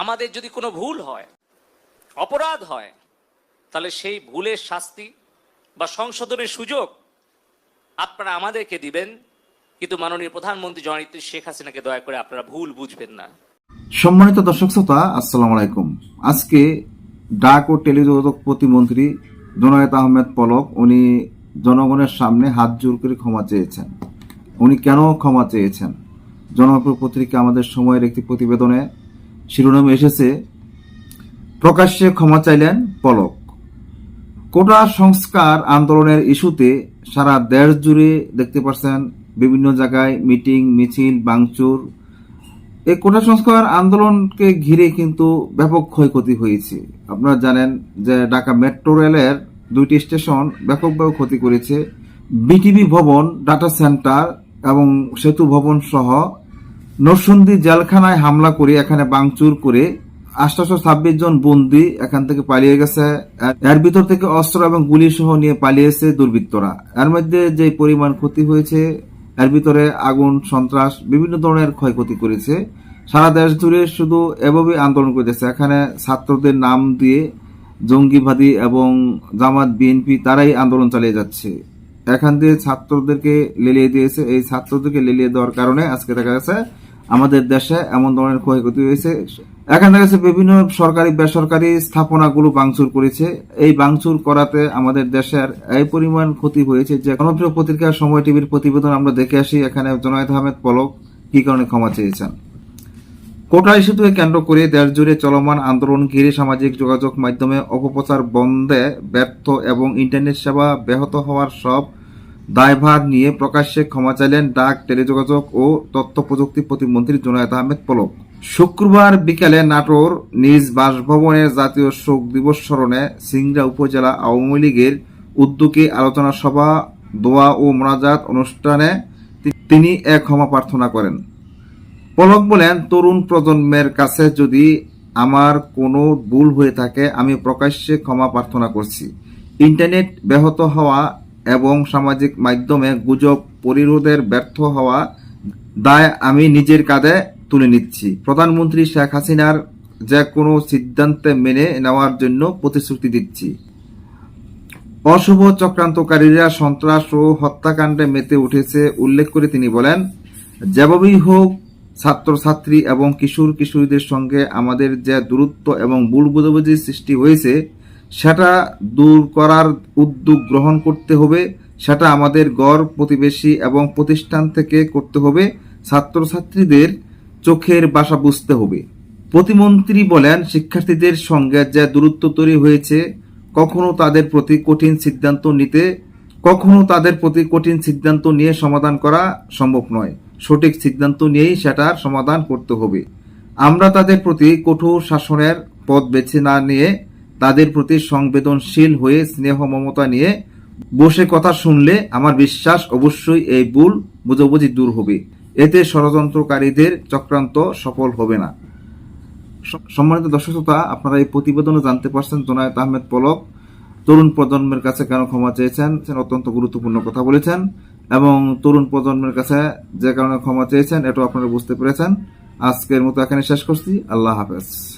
আমাদের যদি কোনো ভুল হয়, অপরাধ হয়, তাহলে সেই ভুলের শাস্তি বা সংশোধনের সুযোগ আপনারা আমাদেরকে দিবেন। কিন্তু মাননীয় প্রধানমন্ত্রী জননেত্রী শেখ হাসিনাকে দয়া করে আপনারা ভুল বুঝবেন না। সম্মানিত দর্শক শ্রোতা, আসসালামু আলাইকুম। আজকে ডাক ও টেলিযোগাযোগ প্রতিমন্ত্রী জোনায়েত আহমেদ পলক, উনি জনগণের সামনে হাত জোর করে ক্ষমা চেয়েছেন। উনি কেন ক্ষমা চেয়েছেন? জনপ্রিয় পত্রিকা আমাদের সময়ের একটি প্রতিবেদনে শিরোনামে এসেছে, প্রকাশ্যে ক্ষমা চাইলেন পলক। কোটা সংস্কার আন্দোলনের ইস্যুতে সারা দেশ জুড়ে দেখতে পাচ্ছেন বিভিন্ন জায়গায় মিটিং, মিছিল বাংচুর এই কোটা সংস্কার আন্দোলনকে ঘিরে কিন্তু ব্যাপক ক্ষয়ক্ষতি হয়েছে। আপনারা জানেন যে ঢাকা মেট্রো রেলের দুইটি স্টেশন ব্যাপকভাবে ক্ষতি করেছে। বিটিভি ভবন, ডাটা সেন্টার এবং সেতু ভবন সহ নরসন্দী জেলখানায় হামলা করে এখানে বাংচুর করে আটশো ছাব্বিশ জন বন্দি এখান থেকে পালিয়ে গেছে। এর- ভিতর থেকে অস্ত্র এবং গুলি সহ নিয়ে পালিয়েছে দুর্বৃত্তরা। এর মধ্যে যে পরিমাণ ক্ষতি হয়েছে, এর ভিতরে আগুন, সন্ত্রাস, বিভিন্ন ধরনের ক্ষয়ক্ষতি করেছে। সারা দেশ জুড়ে শুধু এভাবে আন্দোলন করেছে। এখানে ছাত্রদের নাম দিয়ে জঙ্গিবাদী এবং জামাত, বিএনপি তারাই আন্দোলন চালিয়ে যাচ্ছে। এখান দিয়ে ছাত্রদেরকে লেলিয়ে দিয়েছে। এই ছাত্রদেরকে লেলিয়ে দেওয়ার কারণে আজকে দেখা গেছে আমাদের দেশে এমন ধরনের ক্ষয়ক্ষতি হয়েছে। এখান দেখা বিভিন্ন সরকারি, বেসরকারি স্থাপনাগুলো ভাঙচুর করেছে। এই ভাঙচুর করাতে আমাদের দেশের এই পরিমাণ ক্ষতি হয়েছে যে জনপ্রিয় পত্রিকা সময় টিভির প্রতিবেদন আমরা দেখে আসি। এখানে জনায়েত আহমেদ পলক কি কারণে ক্ষমা চেয়েছেন? কোটা ইস্যুকে কেন্দ্র করে দেশ জুড়ে চলমান আন্দোলন ঘিরে সামাজিক যোগাযোগ মাধ্যমে অপপ্রচার বন্ধে ব্যর্থ এবং ইন্টারনেট সেবা ব্যাহত হওয়ার সব দায়ভার নিয়ে প্রকাশ্যে ক্ষমা চাইলেন ডাক, টেলিযোগাযোগ ও তথ্য প্রযুক্তি প্রতিমন্ত্রী জোনায়েত আহমেদ পলক। শুক্রবার বিকেলে নাটোর নিজ বাসভবনের জাতীয় শোক দিবস স্মরণে সিংড়া উপজেলা আওয়ামী লীগের উদ্যোগে আলোচনা সভা, দোয়া ও মোনাজাত অনুষ্ঠানে তিনি এক ক্ষমা প্রার্থনা করেন। পলক বলেন, তরুণ প্রজন্মের কাছে যদি আমার কোনো ভুল হয়ে থাকে, আমি প্রকাশ্যে ক্ষমা প্রার্থনা করছি। ইন্টারনেট ব্যাহত হওয়া এবং সামাজিক মাধ্যমে গুজব পরিরোধের ব্যর্থ হওয়া দায় আমি নিজের কাঁধে তুলে নিচ্ছি। প্রধানমন্ত্রী শেখ হাসিনার যে কোনো সিদ্ধান্তে মেনে নেওয়ার জন্য প্রতিশ্রুতি দিচ্ছি। অশুভ চক্রান্তকারীরা সন্ত্রাস ও হত্যাকাণ্ডে মেতে উঠেছে, উল্লেখ করে তিনি বলেন, যেভাবেই হোক, ছাত্রছাত্রী এবং কিশোর কিশোরীদের সঙ্গে আমাদের যে দূরত্ব এবং ভুল বোঝাবুঝির সৃষ্টি হয়েছে সেটা দূর করার উদ্যোগ গ্রহণ করতে হবে, সেটা আমাদের গড়, প্রতিবেশী এবং প্রতিষ্ঠান থেকে করতে হবে। ছাত্রছাত্রীদের চোখের বাসা বুঝতে হবে। প্রতিমন্ত্রী বলেন, শিক্ষার্থীদের সঙ্গে যে দূরত্ব তৈরি হয়েছে, কখনো তাদের প্রতি কঠিন সিদ্ধান্ত নিতে, কখনো তাদের প্রতি কঠিন সিদ্ধান্ত নিয়ে সমাধান করা সম্ভব নয়। সঠিক সিদ্ধান্ত নিয়েই সেটার সমাধান করতে হবে। আমরা তাদের প্রতি কঠোর শাসনের পথ বেছে না নিয়ে তাদের প্রতি সংবেদনশীল হয়ে স্নেহ মমতা নিয়ে বসে কথা শুনলে আমার বিশ্বাস অবশ্যই এই ভুল বুঝাবুঝি দূর হবে। এতে ষড়যন্ত্রকারীদের চক্রান্ত সফল হবে না। সম্মানিত দর্শক শ্রোতা, আপনারা এই প্রতিবেদনে জানতে পারছেন জোনায়েত আহমেদ পলক, তরুণ প্রজন্মের কাছে কেন ক্ষমা চেয়েছেন অত্যন্ত গুরুত্বপূর্ণ কথা বলেছেন এবং তরুণ প্রজন্মের কাছে যে কারণে ক্ষমা চেয়েছেন, এটাও আপনারা বুঝতে পেরেছেন। আজকের মতো এখানে শেষ করছি। আল্লাহ হাফেজ।